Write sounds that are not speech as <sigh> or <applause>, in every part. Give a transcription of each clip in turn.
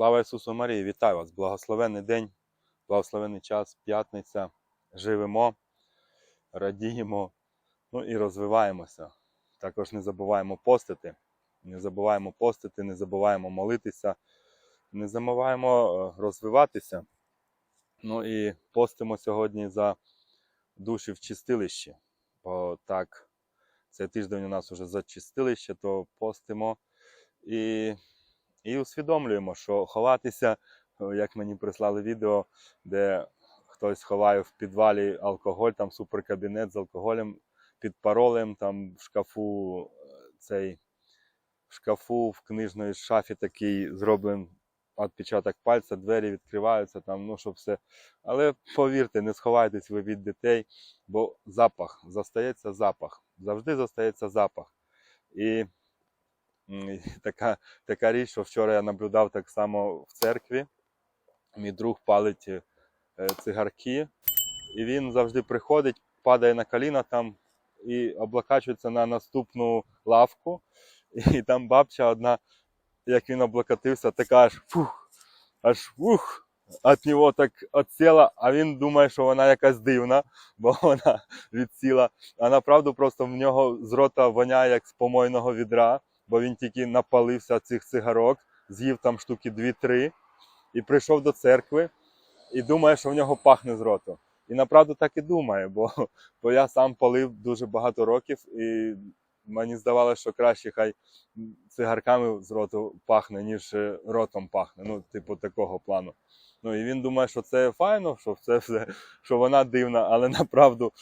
Слава Ісусу Марії, вітаю вас! Благословенний день, благословенний час, п'ятниця. Живемо, радіємо, ну і розвиваємося. Також не забуваємо постити, не забуваємо постити, не забуваємо молитися, не забуваємо е, розвиватися. Ну і постимо сьогодні за душі в чистилищі. Бо так, цей тиждень у нас вже за чистилище, то постимо і і усвідомлюємо, що ховатися, як мені прислали відео, де хтось ховає в підвалі алкоголь, там суперкабінет з алкоголем під паролем, там в шкафу е, цей в шкафу в книжної шафі такий зроблений відпечаток пальця, двері відкриваються, там, ну щоб все. Але повірте, не сховайтесь ви від дітей, бо запах, застається запах. Завжди застається запах. І Така, така річ, що вчора я наблюдав так само в церкві. Мій друг палить е, цигарки, і він завжди приходить, падає на коліна там і облокачується на наступну лавку. І там бабча одна, як він облокотився, така аж фух, аж фух. От нього так отсіла, а він думає, що вона якась дивна, бо <laughs> вона відсіла. А направду просто в нього з рота воняє як з помойного відра бо він тільки напалився цих цигарок, з'їв там штуки 2-3 і прийшов до церкви і думає, що в нього пахне з роту. І направду так і думає, бо, бо я сам палив дуже багато років, і мені здавалося, що краще хай цигарками з роту пахне, ніж е, ротом пахне. Ну, типу, такого плану. Ну і він думає, що це файно, що це все, що вона дивна, але <laughs> направду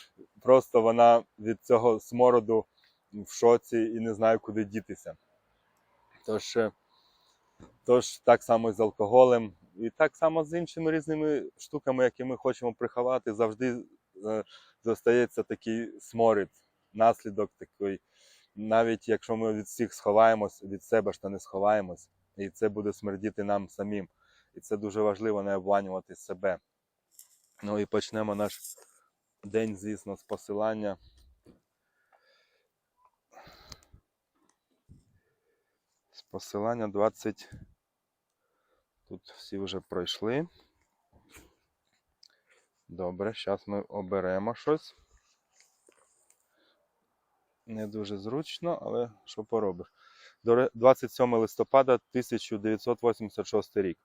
просто вона від цього смороду в шоці і не знаю, куди дітися. Тож, е, тож так само з алкоголем, і так само з іншими різними штуками, які ми хочемо приховати, завжди е, зостається такий сморід, наслідок такий. Навіть якщо ми від всіх сховаємось, від себе ж то не сховаємось, і це буде смердіти нам самим. І це дуже важливо не обманювати себе. Ну і почнемо наш день, звісно, з посилання. Посилання 20. Тут всі вже пройшли. Добре, зараз ми оберемо щось. Не дуже зручно, але що поробиш. 27 листопада 1986 рік.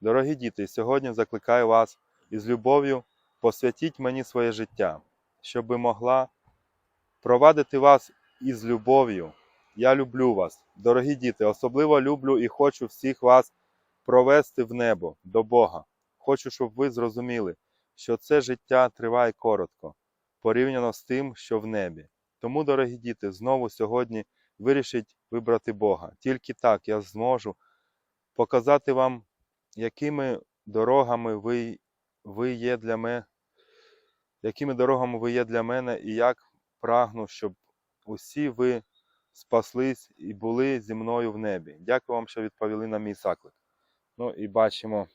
Дорогі діти, сьогодні закликаю вас із любов'ю посвятіть мені своє життя, щоби могла провадити вас із любов'ю. Я люблю вас, дорогі діти, особливо люблю і хочу всіх вас провести в небо до Бога. Хочу, щоб ви зрозуміли, що це життя триває коротко, порівняно з тим, що в небі. Тому, дорогі діти, знову сьогодні вирішіть вибрати Бога. Тільки так я зможу показати вам, якими дорогами ви, ви є для мене, якими дорогами ви є для мене, і як прагну, щоб усі ви спаслись і були зі мною в небі. Дякую вам, що відповіли на мій заклик. Ну і бачимо,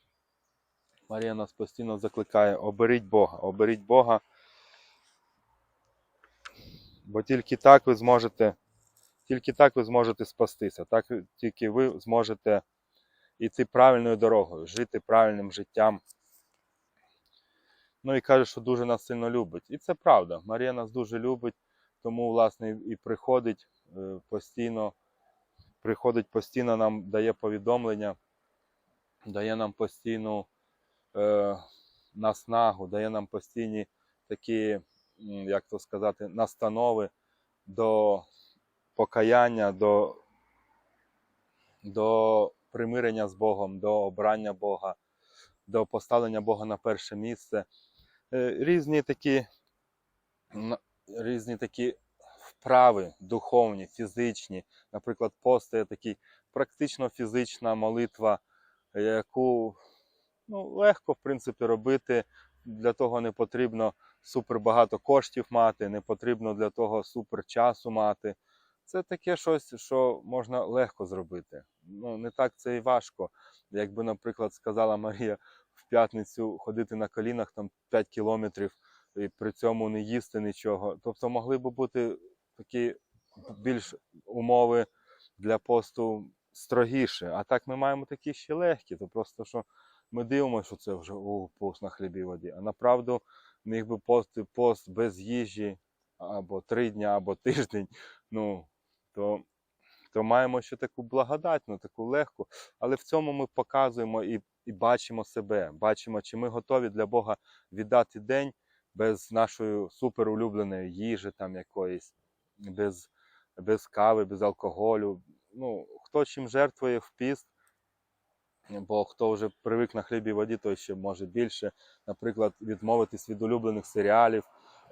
Марія нас постійно закликає: оберіть Бога, оберіть Бога. Бо тільки так ви зможете, тільки так ви зможете спастися, так тільки ви зможете йти правильною дорогою, жити правильним життям. Ну і каже, що дуже нас сильно любить. І це правда. Марія нас дуже любить, тому, власне, і приходить постійно, приходить постійно, нам дає повідомлення, дає нам постійну е, наснагу, дає нам постійні такі, як то сказати, настанови до покаяння, до, до примирення з Богом, до обрання Бога, до поставлення Бога на перше місце. Е, Різні такі, різні такі вправи духовні, фізичні. Наприклад, пост це такий практично фізична молитва, яку ну, легко в принципі робити. Для того не потрібно супер багато коштів мати, не потрібно для того супер часу мати. Це таке щось, що можна легко зробити. Ну, не так це і важко. Якби, наприклад, сказала Марія в п'ятницю ходити на колінах там 5 кілометрів і при цьому не їсти нічого. Тобто могли б бути такі більш умови для посту строгіше. А так ми маємо такі ще легкі. То просто що ми дивимося, що це вже о, пост на хлібі воді. А направду міг би пости пост без їжі або три дня, або тиждень. Ну, то, то маємо ще таку благодатну, таку легку. Але в цьому ми показуємо і, і бачимо себе, бачимо, чи ми готові для Бога віддати день без нашої суперулюбленої їжі, там якоїсь, без, без кави, без алкоголю. Ну, хто чим жертвує в піст, бо хто вже привик на хлібі і воді, той ще може більше, наприклад, відмовитись від улюблених серіалів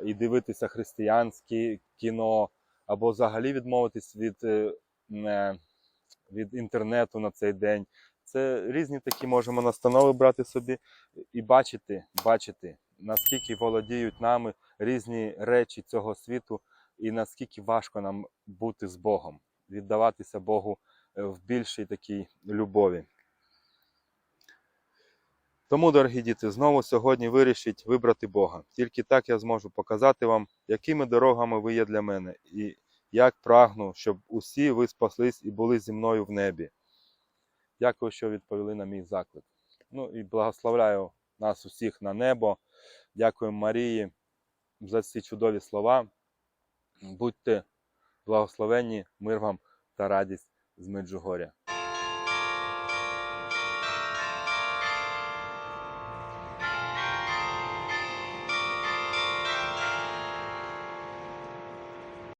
і дивитися християнське кіно, або взагалі відмовитись від, е, від інтернету на цей день. Це різні такі можемо настанови брати собі і бачити, бачити, наскільки володіють нами різні речі цього світу, і наскільки важко нам бути з Богом, віддаватися Богу е, в більшій такій любові. Тому, дорогі діти, знову сьогодні вирішіть вибрати Бога. Тільки так я зможу показати вам, якими дорогами ви є для мене, і як прагну, щоб усі ви спаслись і були зі мною в небі. Дякую, що відповіли на мій заклик. Ну і благословляю нас усіх на небо. Дякую Марії за ці чудові слова. Будьте благословенні, мир вам та радість з Меджугоря.